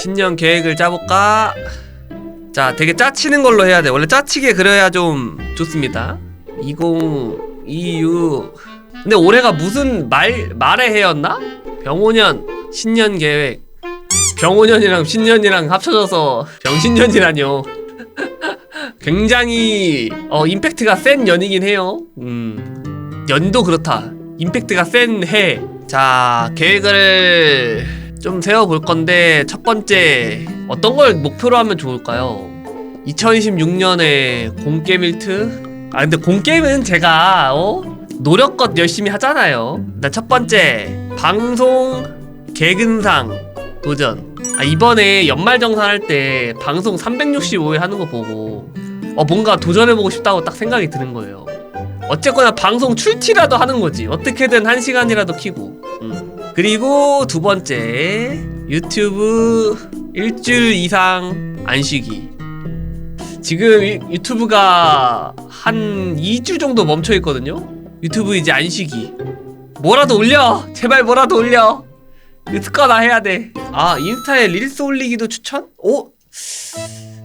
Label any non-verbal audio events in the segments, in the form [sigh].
신년 계획을 짜볼까? 자, 되게 짜치는 걸로 해야 돼. 원래 짜치게 그려야 좀 좋습니다. 2026. 근데 올해가 무슨 말, 말의 해였나? 병오년, 신년 계획. 병오년이랑 신년이랑 합쳐져서 병신년이라뇨. [laughs] 굉장히, 어, 임팩트가 센 년이긴 해요. 음. 연도 그렇다. 임팩트가 센 해. 자, 계획을 좀 세워볼 건데, 첫 번째, 어떤 걸 목표로 하면 좋을까요? 2026년에 공게임일트? 아, 근데 공게임은 제가, 어? 노력껏 열심히 하잖아요. 일단 첫 번째, 방송 개근상 도전. 아, 이번에 연말정산 할 때 방송 365회 하는 거 보고, 어, 뭔가 도전해보고 싶다고 딱 생각이 드는 거예요. 어쨌거나 방송 출티라도 하는 거지. 어떻게든 한 시간이라도 키고. 음. 그리고 두 번째 유튜브 일주일 이상 안 쉬기. 지금 유- 유튜브가 한 2주 정도 멈춰 있거든요. 유튜브 이제 안 쉬기. 뭐라도 올려. 제발 뭐라도 올려. 이거 습관화 해야 돼. 아 인스타에 릴스 올리기도 추천? 오?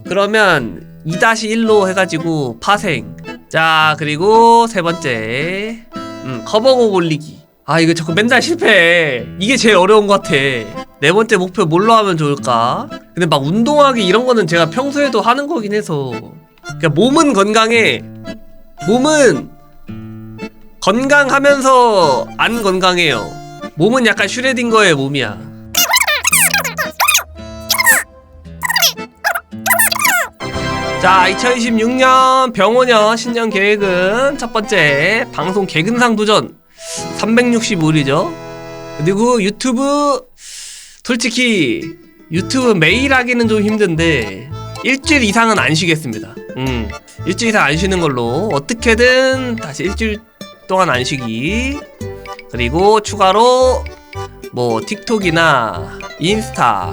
그러면 2-1로 해가지고 파생. 자 그리고 세 번째. 음, 커버곡 올리기. 아 이거 자꾸 맨날 실패해. 이게 제일 어려운 것 같아. 네 번째 목표 뭘로 하면 좋을까? 근데 막 운동하기 이런 거는 제가 평소에도 하는 거긴 해서. 그러니까 몸은 건강해. 몸은 건강하면서 안 건강해요. 몸은 약간 슈레딩거의 몸이야 자, 2026년 병원년 신년 계획은 첫 번째 방송 개근상 도전 365일이죠. 그리고 유튜브 솔직히 유튜브 매일 하기는 좀 힘든데 일주일 이상은 안 쉬겠습니다. 음, 일주일 이상 안 쉬는 걸로 어떻게든 다시 일주일 동안 안 쉬기. 그리고 추가로 뭐 틱톡이나 인스타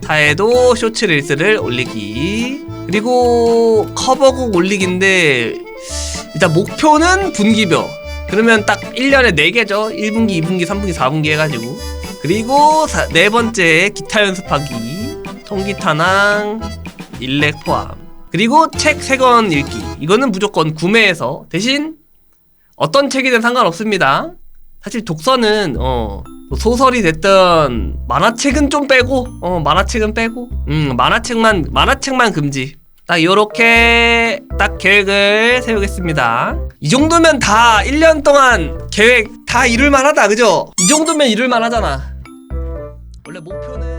타에도 쇼츠 릴스를 올리기 그리고 커버곡 올리기인데 일단 목표는 분기별. 그러면 딱 1년에 4개죠. 1분기 2분기 3분기 4분기 해가지고. 그리고 사- 네 번째 기타 연습하기. 통기타랑 일렉 포함. 그리고 책 3권 읽기. 이거는 무조건 구매해서 대신 어떤 책이든 상관없습니다. 사실 독서는 어 소설이 됐던 만화책은 좀 빼고 어 만화책은 빼고 음 만화책만 만화책만 금지 딱 요렇게 딱 계획을 세우겠습니다 이 정도면 다 1년 동안 계획 다 이룰 만 하다 그죠? 이 정도면 이룰 만 하잖아 원래 목표는